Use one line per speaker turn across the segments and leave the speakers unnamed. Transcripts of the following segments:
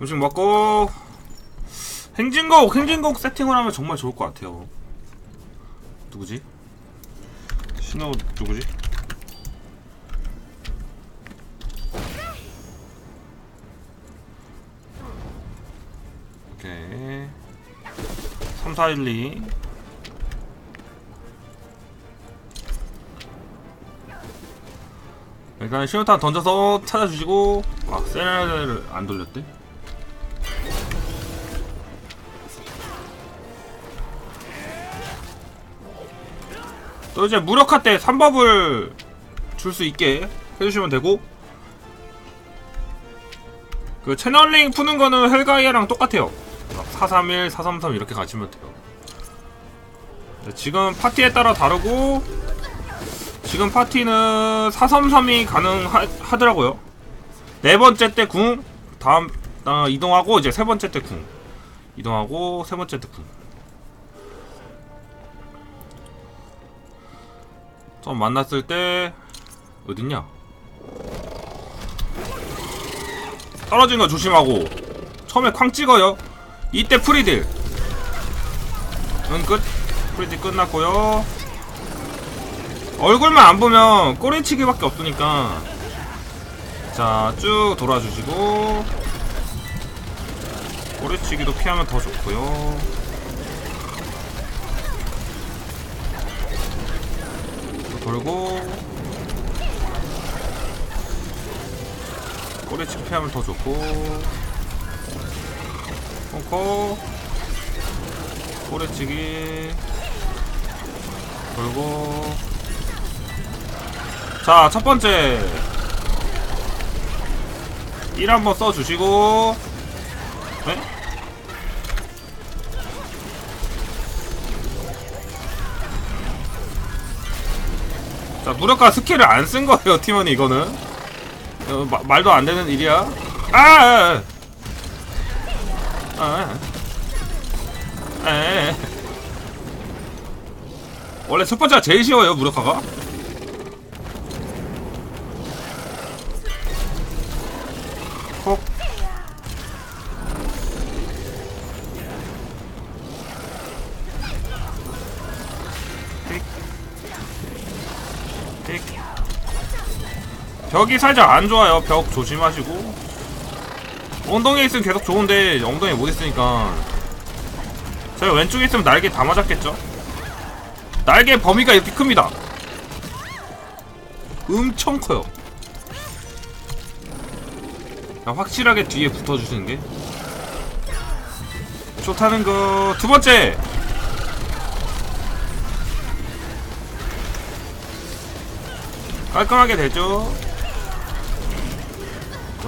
음식 먹고 행진곡 행진곡 세팅을 하면 정말 좋을 것 같아요 누구지? 신호 누구지? 오케이 3, 4, 1, 2 일단 신호탄 던져서 찾아주시고 아 세레를 안 돌렸대? 또 이제 무력화 때 3법을 줄 수 있게 해주시면 되고 그 채널링 푸는 거는 헬가이아랑 똑같아요. 431, 433 이렇게 가시면 돼요. 네, 지금 파티에 따라 다르고 지금 파티는 433이 가능하더라고요. 네 번째 때 궁 다음 어, 이동하고 이제 세 번째 때 궁. 이동하고 세 번째 때 궁 처음 만났을 때 어딨냐? 떨어진 거 조심하고. 처음에 쾅 찍어요. 이때 프리딜. 은 끝. 프리딜 끝났고요. 얼굴만 안 보면 꼬리치기밖에 없으니까. 자 쭉 돌아주시고. 꼬리치기도 피하면 더 좋고요 돌고 꼬리치기 피하면 더 좋고 콩코 꼬리치기 돌고 자 첫번째 1 한번 써주시고 네? 무력화 스킬을 안 쓴 거예요 팀원이 이거는 어, 마, 말도 안 되는 일이야 아! 아! 아! 아! 에. 원래 첫 번째가 제일 쉬워요 무력화가 벽이 살짝 안 좋아요. 벽 조심하시고. 엉덩이에 있으면 계속 좋은데 엉덩이에 못 있으니까. 제가 왼쪽에 있으면 날개 다 맞았겠죠? 날개 범위가 이렇게 큽니다. 엄청 커요. 확실하게 뒤에 붙어주시는 게 좋다는 거. 두 번째! 깔끔하게 되죠?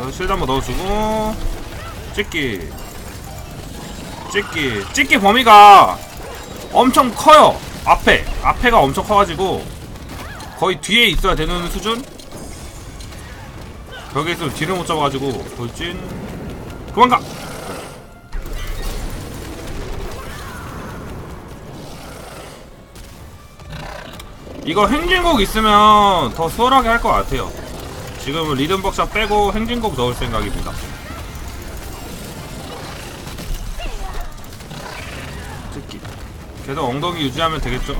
어, 실드 한번 넣어주고. 찍기. 찍기. 찍기 범위가 엄청 커요. 앞에. 앞에가 엄청 커가지고 거의 뒤에 있어야 되는 수준? 벽에 있으면 뒤를 못 잡아가지고 돌진. 그만 가! 이거 행진곡 있으면 더 수월하게 할 것 같아요 지금은 리듬 벅샷 빼고 행진곡 넣을 생각입니다 특히 계속 엉덩이 유지하면 되겠죠?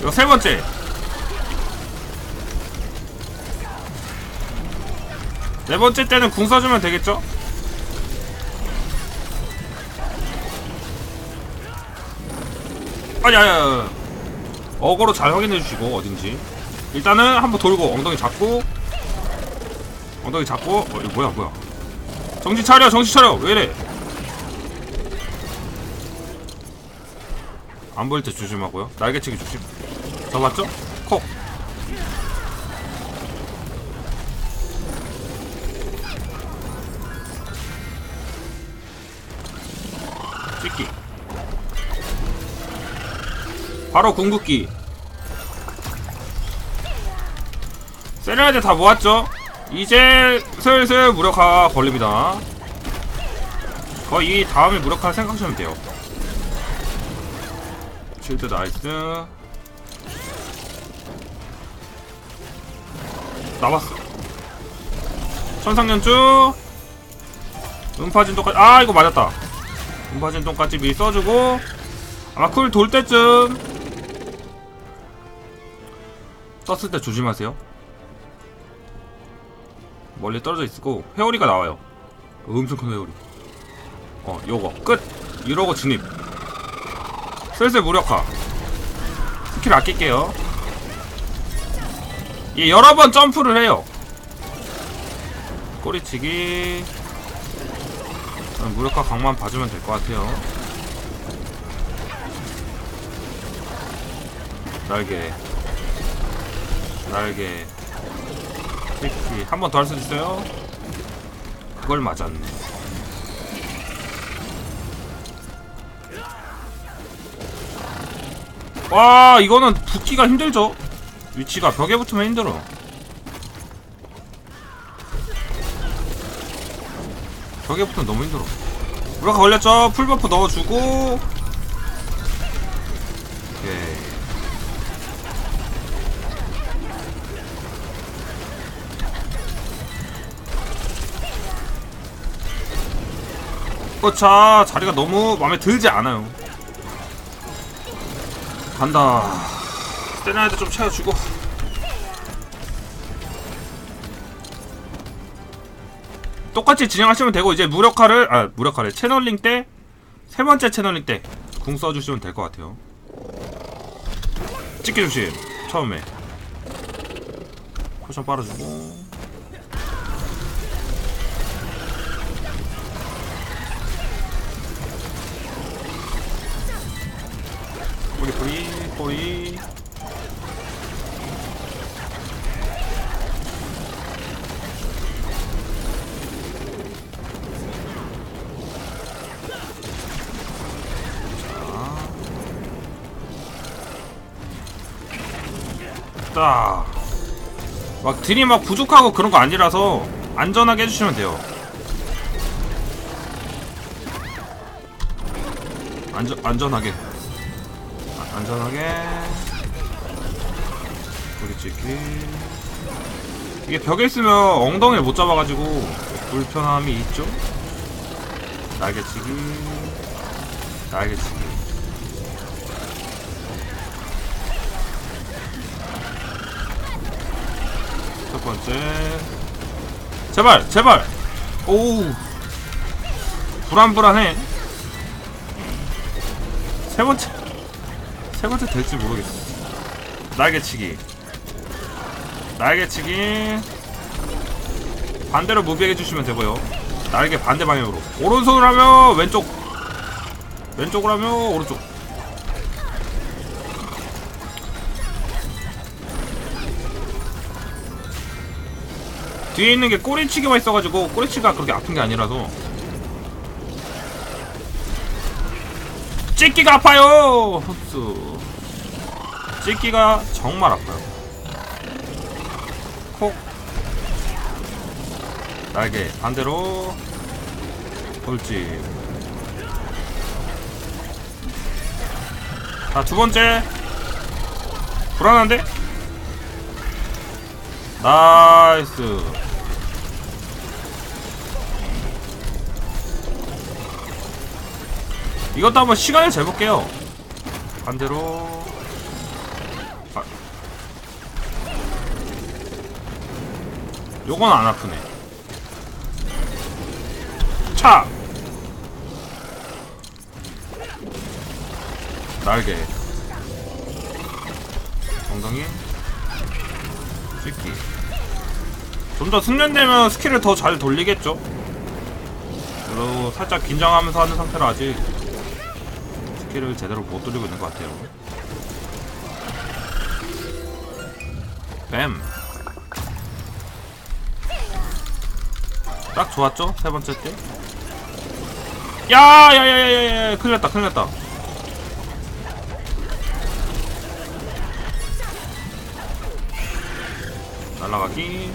이거 세 번째 네 번째 때는 궁 써주면 되겠죠? 아니 어거로 잘 확인해 주시고 어딘지. 일단은 한번 돌고 엉덩이 잡고. 엉덩이 잡고. 어 이거 뭐야 뭐야. 정신 차려 정신 차려. 왜이래? 안 보일 때 조심하고요. 날개치기 조심. 잡았죠? 콕 바로 궁극기. 세레나데 다 모았죠? 이제 슬슬 무력화 걸립니다. 거의 이 다음에 무력화 생각하시면 돼요. 실드 나이스. 나왔어. 천상연주. 음파진동까지. 아 이거 맞았다. 음파진동까지 미리 써주고. 아마 쿨 돌 때쯤 썼을 때 조심하세요. 멀리 떨어져 있고 회오리가 나와요. 엄청 큰 회오리. 어 요거. 끝! 이러고 진입. 슬슬 무력화. 스킬 아낄게요. 예, 여러 번 점프를 해요. 꼬리치기. 무력화 강만 봐주면 될 것 같아요. 날개 날개 키키 한번 더 할 수 있어요? 그걸 맞았네. 와 이거는 붙기가 힘들죠? 위치가 벽에 붙으면 힘들어. 벽에 붙으면 너무 힘들어. 무력화 걸렸죠? 풀버프 넣어주고. 오케이 어차 자리가 너무 마음에 들지 않아요. 간다. 세나이드 좀 채워주고. 똑같이 진행하시면 되고 이제 무력화를 아 무력화를 채널링 때 세 번째 채널링 때 궁 써주시면 될 것 같아요. 찍기 조심 처음에. 쿠션 빨아주고 뿌리 뿌리 뿌리 자. 막 딜이 막 부족하고 그런 거 아니라서 안전하게 해주시면 돼요. 안전 안전하게. 아, 안전하게. 우리 찍기. 이게 벽에 있으면 엉덩이를 못 잡아가지고 불편함이 있죠. 날개치기. 날개치기. 첫 번째 제발 제발 오우 불안불안해 세 번째 세 번째 될지 모르겠어. 날개치기. 날개치기. 반대로 무비해 주시면 되고요. 날개 반대 방향으로. 오른손으로 하면 왼쪽. 왼쪽으로 하면 오른쪽. 뒤에 있는 게 꼬리치기만 있어가지고 꼬리치기가 그렇게 아픈 게 아니라서. 찍기가 아파요! 흡수 찍기가 정말 아파요. 콕. 날개 반대로. 돌지 자 두번째. 불안한데? 나이스. 이것도 한번 시간을 재볼게요. 반대로 요건 안 아프네. 차! 날개. 엉덩이. 찍기. 좀 더 숙련되면 스킬을 더 잘 돌리겠죠? 그리고 살짝 긴장하면서 하는 상태로 아직 스킬을 제대로 못 돌리고 있는 것 같아요. 뱀. 딱 좋았죠? 세 번째 때. 야, 야, 야, 야, 야, 야, 큰일 났다, 큰일 났다. 날라가기.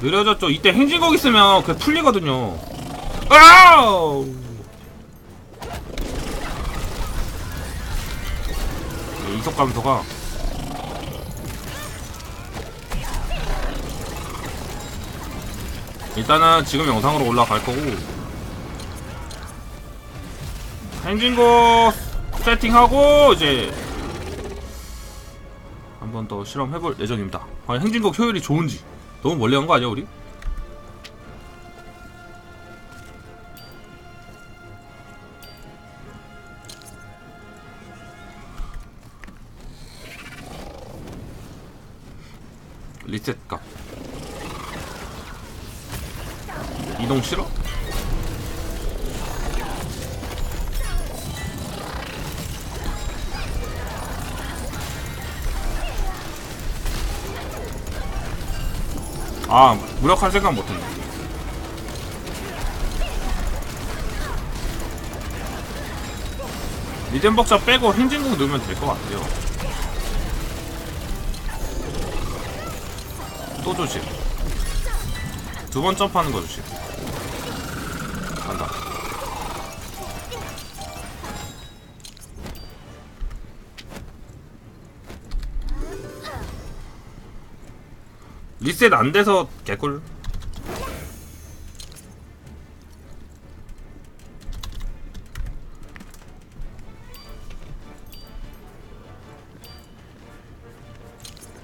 느려졌죠? 이때 행진곡 있으면 그게 풀리거든요. 아우! 이 이속 감소가 일단은 지금 영상으로 올라갈 거고 행진곡 세팅하고 이제 한 번 더 실험해볼 예정입니다. 과연 행진곡 효율이 좋은지 너무 멀리 간 거 아니야 우리? 리셋 값 이동 싫어? 아 무력할 생각 못했네. 복사 빼고 행진국 넣으면 될 것 같아요. 또 조심. 두 번 점프하는 거 조심 간다. 리셋 안 돼서 개꿀.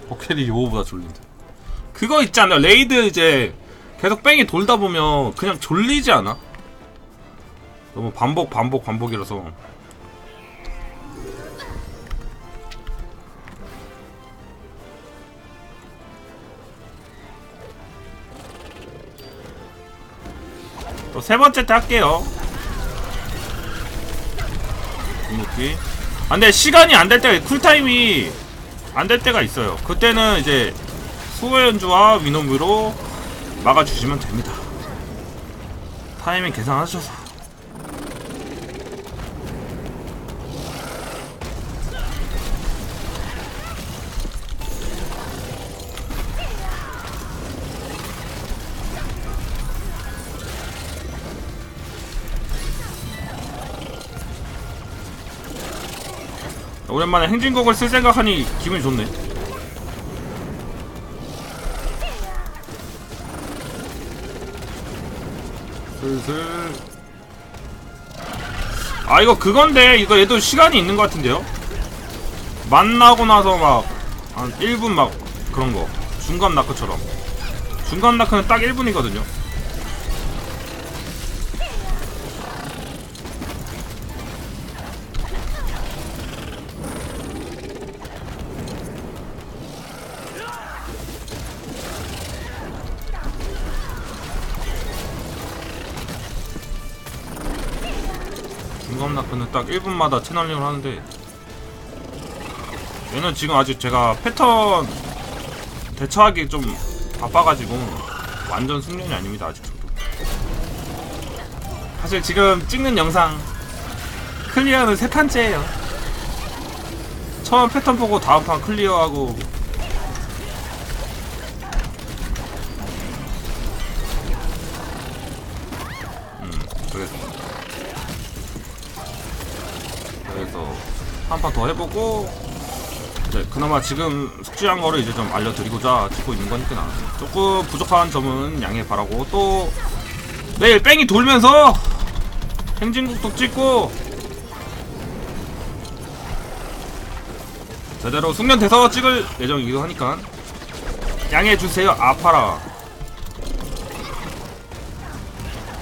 버켓이 요거보다 졸린다. 그거 있잖아. 레이드 이제 계속 뺑이 돌다 보면 그냥 졸리지 않아? 너무 반복 반복 반복이라서. 또 세 번째 때 할게요. 궁극기. 아 근데 시간이 안 될 때가 쿨타임이 안 될 때가 있어요. 그때는 이제 수호 연주와 위노무로 막아주시면 됩니다. 타이밍 계산하셔서 오랜만에 행진곡을 쓸 생각하니 기분이 좋네. 슬슬. 아 이거 그건데. 이거 얘도 시간이 있는 것 같은데요? 만나고 나서 막 한 1분 막 그런 거. 중간 나크처럼. 중간 나크는 딱 1분이거든요 중간 나크는 딱 1분마다 채널링을 하는데 얘는 지금 아직 제가 패턴 대처하기 좀 바빠가지고 완전 숙련이 아닙니다 아직 저도. 사실 지금 찍는 영상 클리어는 세 판째예요. 처음 패턴 보고 다음 판 클리어하고 그래서 한 판 더 해보고 네, 그나마 지금 숙지한 거를 이제 좀 알려드리고자 찍고 있는 거니까 조금 부족한 점은 양해 바라고 또 내일 뺑이 돌면서 행진국도 찍고 제대로 숙련돼서 찍을 예정이기도 하니까 양해해 주세요. 아파라.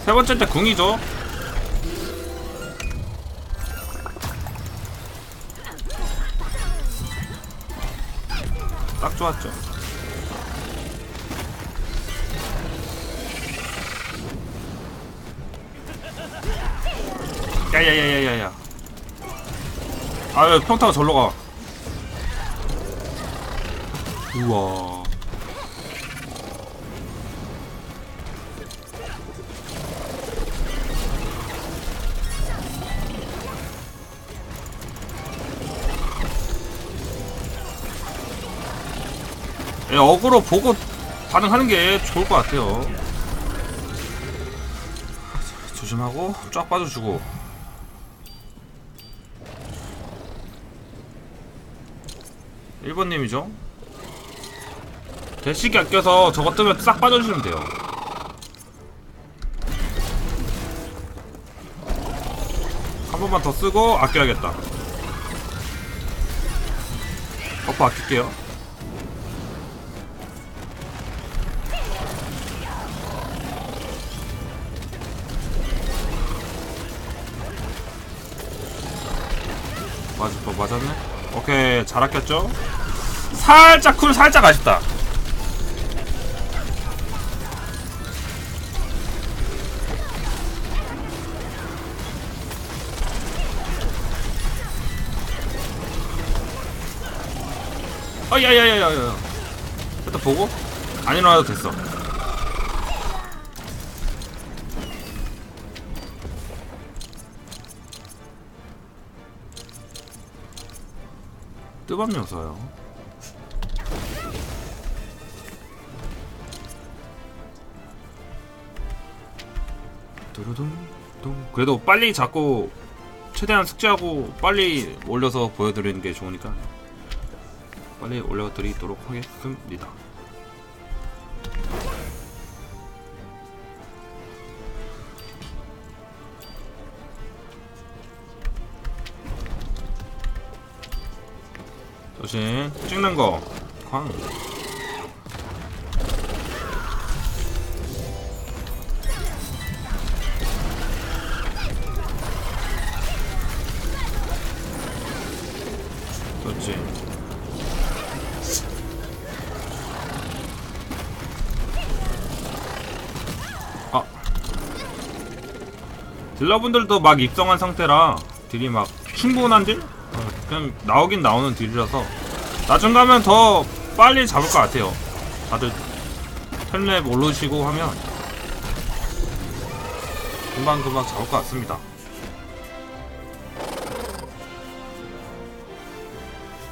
세 번째 때 궁이죠 딱 좋았죠. 야야야야야야. 아왜 평타가 절로 가? 우와. 예, 어그로 보고 반응하는 게 좋을 것 같아요. 조심하고 쫙 빠져주고 1번님이죠? 대식기 아껴서 저것 때문에 싹 빠져주시면 돼요 한 번만 더 쓰고 아껴야겠다 버프 아낄게요 맞어 맞았네 오케이 잘 아꼈죠 살짝 쿨 살짝 아쉽다 어, 야야야야야. 일단 보고 안 일어나도 됐어. 둥. 그래도 빨리 잡고 최대한 숙제하고 빨리 올려서 보여드리는 게 좋으니까 빨리 올려드리도록 하겠습니다. 조심 찍는 거 광. 그렇지. 아 딜러분들도 막 입성한 상태라 딜이 막 충분한 딜? 어, 그냥 나오긴 나오는 딜이라서 나중 가면 더 빨리 잡을 것 같아요 다들 텔랩 올르시고 하면 금방금방 잡을 것 같습니다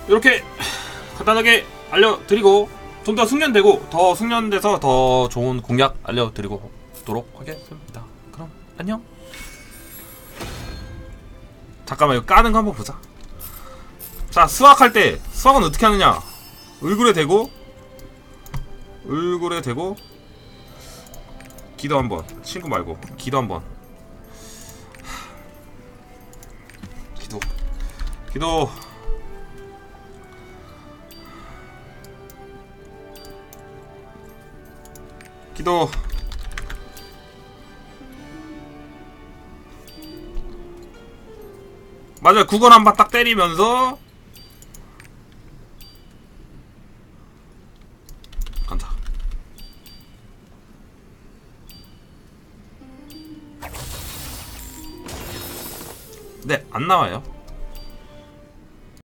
이렇게 간단하게 알려드리고 좀 더 숙련되고 더 숙련돼서 더 좋은 공략 알려드리고 도록 하겠습니다. 그럼 안녕. 잠깐만 이거 까는 거 한번 보자. 자 수학할 때 수학은 어떻게 하느냐? 얼굴에 대고 얼굴에 대고 기도 한번. 친구 말고 기도 한번. 기도. 기도. 기도. 맞아요. 구걸 한번 딱 때리면서 나와요